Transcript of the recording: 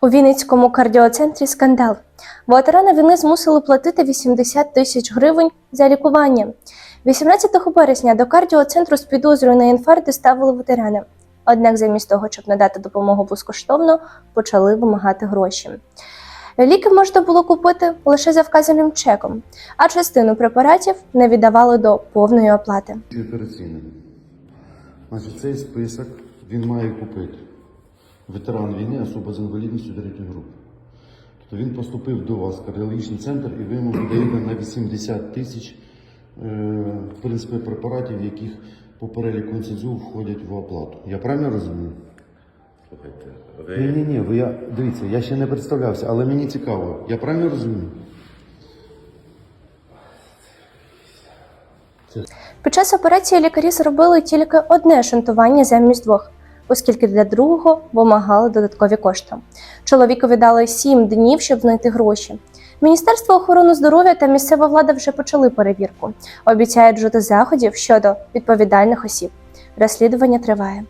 У Вінницькому кардіоцентрі скандал. Ветерани війни змусили платити 80 тисяч гривень за лікування. 18 березня до кардіоцентру з підозрою на інфаркт ставили ветерани. Однак, замість того, щоб надати допомогу безкоштовно, почали вимагати гроші. Ліки можна було купити лише за вказаним чеком, а частину препаратів не віддавали до повної оплати. Операційним. Значить, цей список він має купити ветеран війни, особа з інвалідністю третьої групи. Тобто він поступив до вас в кардіологічний центр і ви йому видаєте на 80 тисяч е, в принципі, препаратів, яких по переліку НСЗУ входять в оплату. Я правильно розумію? Слухайте, Ні, ні, ні, ви я дивіться, я ще не представлявся, але мені цікаво. Я правильно розумію? Під час операції лікарі зробили тільки одне шунтування замість двох, оскільки для другого вимагали додаткові кошти. Чоловікові дали сім днів, щоб знайти гроші. Міністерство охорони здоров'я та місцева влада вже почали перевірку. Обіцяють вжити заходів щодо відповідальних осіб. Розслідування триває.